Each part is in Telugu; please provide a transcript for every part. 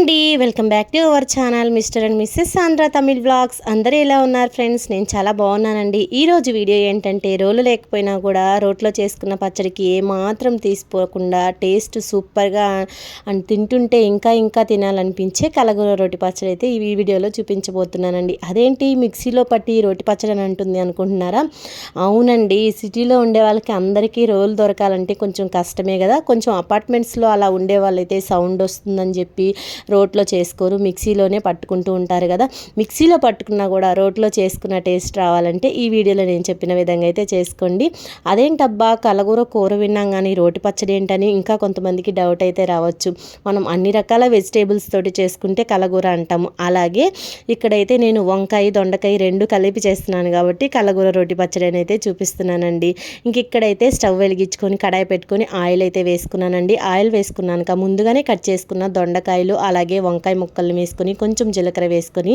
అండి. Welcome back to our channel mister and missus Andhra Tamil blogs అందరూ ఎలా ఉన్నారు ఫ్రెండ్స్? నేను చాలా బాగున్నానండి. ఈరోజు వీడియో ఏంటంటే రోలు లేకపోయినా కూడా రోట్లో చేసుకున్న పచ్చడికి ఏమాత్రం తీసిపోకుండా టేస్ట్ సూపర్గా అండ్ తింటుంటే ఇంకా ఇంకా తినాలనిపించే కలగూర రోటి పచ్చడి అయితే ఈ వీడియోలో చూపించబోతున్నానండి. అదేంటి? మిక్సీలో పట్టి రోటి పచ్చడి అని అంటుంది అనుకుంటున్నారా? అవునండి. సిటీలో ఉండే వాళ్ళకి అందరికీ రోలు దొరకాలంటే కొంచెం కష్టమే కదా. కొంచెం అపార్ట్మెంట్స్లో అలా ఉండే వాళ్ళైతే సౌండ్ వస్తుందని చెప్పి రోట్లో చేసుకోరు మిక్సీలోనే పట్టుకుంటూ ఉంటారు కదా. మిక్సీలో పట్టుకున్నా కూడా రోట్లో చేసుకున్న టేస్ట్ రావాలంటే ఈ వీడియోలో నేను చెప్పిన విధంగా అయితే చేసుకోండి. అదేంటబ్బా కలగూర కూర విన్నాం కానీ రోటి పచ్చడి ఏంటని ఇంకా కొంతమందికి డౌట్ అయితే రావచ్చు. మనం అన్ని రకాల వెజిటేబుల్స్ తోటి చేసుకుంటే కలగూర అంటాము. అలాగే ఇక్కడైతే నేను వంకాయ దొండకాయ రెండు కలిపి చేస్తున్నాను కాబట్టి కలగూర రోటి పచ్చడి అయితే చూపిస్తున్నానండి. ఇంక ఇక్కడైతే స్టవ్ వెలిగించుకొని కడాయి పెట్టుకొని ఆయిల్ అయితే వేసుకున్నానండి. ఆయిల్ వేసుకున్నాను ముందుగానే కట్ చేసుకున్న దొండకాయలు అలాగే అలాగే వంకాయ ముక్కలు వేసుకొని కొంచెం జీలకర్ర వేసుకొని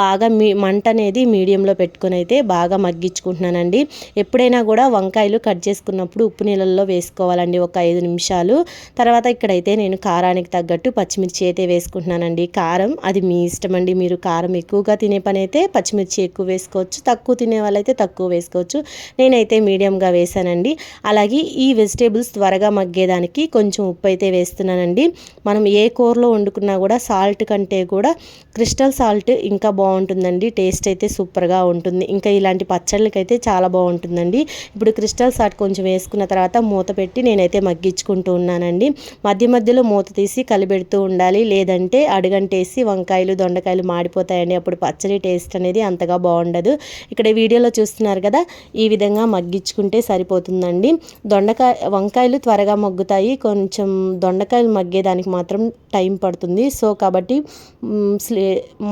బాగా మీ మంట అనేది మీడియంలో పెట్టుకొని అయితే బాగా మగ్గించుకుంటున్నానండి. ఎప్పుడైనా కూడా వంకాయలు కట్ చేసుకున్నప్పుడు ఉప్పు నీళ్ళల్లో వేసుకోవాలండి ఒక ఐదు నిమిషాలు. తర్వాత ఇక్కడైతే నేను కారానికి తగ్గట్టు పచ్చిమిర్చి అయితే వేసుకుంటున్నానండి. కారం అది మీ ఇష్టం అండి మీరు కారం ఎక్కువగా తినే పని అయితే పచ్చిమిర్చి ఎక్కువ వేసుకోవచ్చు. తక్కువ తినే వాళ్ళైతే తక్కువ వేసుకోవచ్చు. నేనైతే మీడియంగా వేసానండి. అలాగే ఈ వెజిటేబుల్స్ త్వరగా మగ్గేదానికి కొంచెం ఉప్పు అయితే వేస్తున్నానండి. మనం ఏ కూరలో వండుకున్నా కూడా సాల్ట్ కంటే కూడా క్రిస్టల్ సాల్ట్ ఇంకా బాగుంటుందండి. టేస్ట్ అయితే సూపర్గా ఉంటుంది. ఇంకా ఇలాంటి పచ్చళ్ళకైతే చాలా బాగుంటుందండి. ఇప్పుడు క్రిస్టల్ సాల్ట్ కొంచెం వేసుకున్న తర్వాత మూత పెట్టి నేనైతే మగ్గించుకుంటూ ఉన్నానండి. మధ్య మధ్యలో మూత తీసి కలిపెడుతూ ఉండాలి. లేదంటే అడుగంటేసి వంకాయలు దొండకాయలు మాడిపోతాయండి. అప్పుడు పచ్చడి టేస్ట్ అనేది అంతగా బాగుండదు. ఇక్కడ వీడియోలో చూస్తున్నారు కదా ఈ విధంగా మగ్గించుకుంటే సరిపోతుందండి. దొండకాయ వంకాయలు త్వరగా మగ్గుతాయి. కొంచెం దొండకాయలు మగ్గేదానికి మాత్రం టైం పడుతుంది. సో కాబట్టి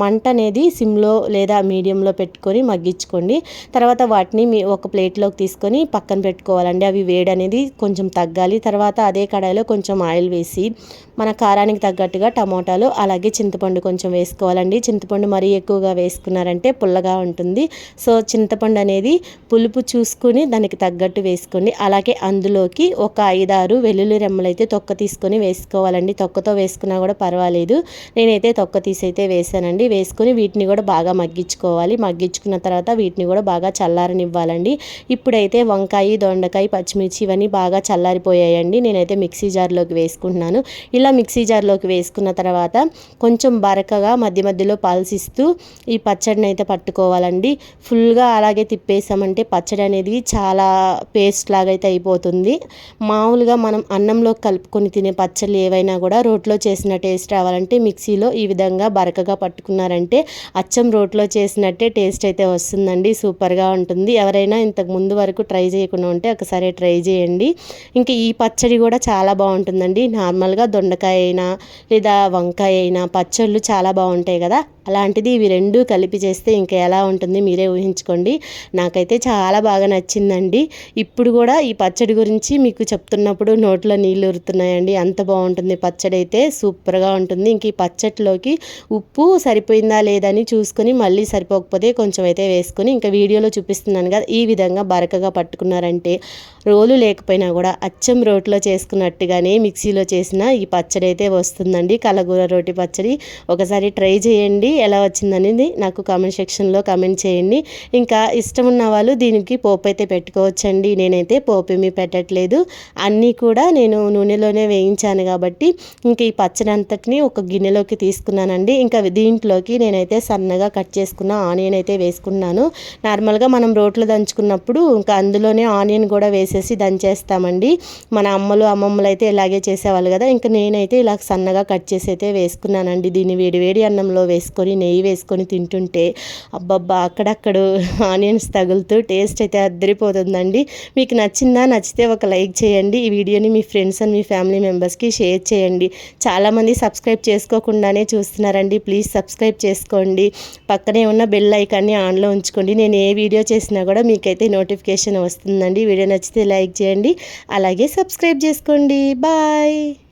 మంట అనేది సిమ్లో లేదా మీడియంలో పెట్టుకొని మగ్గించుకోండి. తర్వాత వాటిని మీ ఒక ప్లేట్లోకి తీసుకొని పక్కన పెట్టుకోవాలండి. అవి వేడి అనేది కొంచెం తగ్గాలి. తర్వాత అదే కడాయిలో కొంచెం ఆయిల్ వేసి మన కారానికి తగ్గట్టుగా టమోటాలు అలాగే చింతపండు కొంచెం వేసుకోవాలండి. చింతపండు మరీ ఎక్కువగా వేసుకున్నారంటే పుల్లగా ఉంటుంది. సో చింతపండు అనేది పులుపు చూసుకుని దానికి తగ్గట్టు వేసుకోండి. అలాగే అందులోకి ఒక ఐదారు వెల్లుల్లి రెమ్మలైతే తొక్క తీసుకొని వేసుకోవాలండి. తొక్కతో వేసుకున్నా కూడా పర్వాలేదు. నేనైతే తొక్క తీసి అయితే వేసానండి వేసుకొని వీటిని కూడా బాగా మగ్గించుకోవాలి. మగ్గించుకున్న తర్వాత వీటిని కూడా బాగా చల్లారనివ్వాలండి. ఇప్పుడైతే వంకాయ దొండకాయ పచ్చిమిర్చి ఇవన్నీ బాగా చల్లారిపోయాయండి. నేనైతే మిక్సీ జార్లోకి వేసుకుంటున్నాను. ఇలా మిక్సీ జార్లోకి వేసుకున్న తర్వాత కొంచెం బరకగా మధ్య మధ్యలో పాల్సిస్తూ ఈ పచ్చడిని అయితే పట్టుకోవాలండి. ఫుల్గా అలాగే తిప్పేసామంటే పచ్చడి అనేది చాలా పేస్ట్ లాగా అయితే అయిపోతుంది. మామూలుగా మనం అన్నంలో కలుపుకొని తినే పచ్చళ్ళు ఏవైనా కూడా రోట్లో చేసిన టేస్ట్ రావాలంటే మిక్సీలో ఈ విధంగా బరకగా పట్టుకున్నారంటే అచ్చం రోట్లో చేసినట్టే టేస్ట్ అయితే వస్తుందండి. సూపర్గా ఉంటుంది. ఎవరైనా ఇంతకు ముందు వరకు ట్రై చేయకుండా ఉంటే ఒకసారి ట్రై చేయండి. ఇంకా ఈ పచ్చడి కూడా చాలా బాగుంటుందండి. నార్మల్గా దొండకాయ అయినా లేదా వంకాయ అయినా పచ్చళ్ళు చాలా బాగుంటాయి కదా. అలాంటిది ఇవి రెండు కలిపి చేస్తే ఇంకా ఎలా ఉంటుంది మీరే ఊహించుకోండి. నాకైతే చాలా బాగా నచ్చిందండి. ఇప్పుడు కూడా ఈ పచ్చడి గురించి మీకు చెప్తున్నప్పుడు నోట్లో నీళ్ళు ఉరుతున్నాయండి అంత బాగుంటుంది పచ్చడి అయితే సూపర్గా ఉంటుంది. ఇంక ఈ పచ్చడిలోకి ఉప్పు సరిపోయిందా లేదని చూసుకొని మళ్ళీ సరిపోకపోతే కొంచెం అయితే వేసుకొని ఇంకా వీడియోలో చూపిస్తున్నాను కదా ఈ విధంగా బరకగా పట్టుకున్నారంటే రోలు లేకపోయినా కూడా అచ్చం రోట్లో చేసుకున్నట్టుగానే మిక్సీలో చేసిన ఈ పచ్చడి అయితే వస్తుందండి. కలగూర రోటి పచ్చడి ఒకసారి ట్రై చేయండి ఎలా వచ్చిందనేది నాకు కామెంట్ సెక్షన్లో కామెంట్ చేయండి. ఇంకా ఇష్టం ఉన్న వాళ్ళు దీనికి పోపు అయితే పెట్టుకోవచ్చండి. నేనైతే పోపు ఏమీ పెట్టట్లేదు. అన్నీ కూడా నేను నూనెలోనే వేయించాను కాబట్టి ఇంకా ఈ పచ్చడి అంతటిని ఒక గిన్నెలోకి తీసుకున్నానండి. ఇంకా దీంట్లోకి నేనైతే సన్నగా కట్ చేసుకున్న ఆనియన్ అయితే వేసుకున్నాను. నార్మల్గా మనం రోట్లో దంచుకున్నప్పుడు ఇంకా అందులోనే ఆనియన్ కూడా వేసేసి దంచేస్తామండి. మన అమ్మలు అమ్మమ్మలు అయితే ఇలాగే చేసేవాళ్ళు కదా ఇంకా నేనైతే ఇలా సన్నగా కట్ చేసి అయితే వేసుకున్నానండి. దీన్ని వేడివేడి అన్నంలో వేసుకొని నెయ్యి వేసుకొని తింటుంటే అబ్బబ్బా అక్కడక్కడ ఆనియన్స్ తగులుతూ టేస్ట్ అయితే అద్దరిపోతుందండి. మీకు నచ్చిందా నచ్చితే ఒక లైక్ చేయండి. ఈ వీడియోని మీ ఫ్రెండ్స్ అండ్ మీ ఫ్యామిలీ మెంబర్స్కి షేర్ చేయండి. చాలామంది సబ్స్క్రైబ్ చేసుకోకుండానే చూస్తున్నారండి. ప్లీజ్ సబ్స్క్రైబ్ చేసుకోండి. పక్కనే ఉన్న బెల్ ఐకాన్ని ఆన్లో ఉంచుకోండి. నేను ఏ వీడియో చేసినా కూడా మీకైతే నోటిఫికేషన్ వస్తుందండి. వీడియో నచ్చితే లైక్ చేయండి. అలాగే సబ్స్క్రైబ్ చేసుకోండి. బాయ్.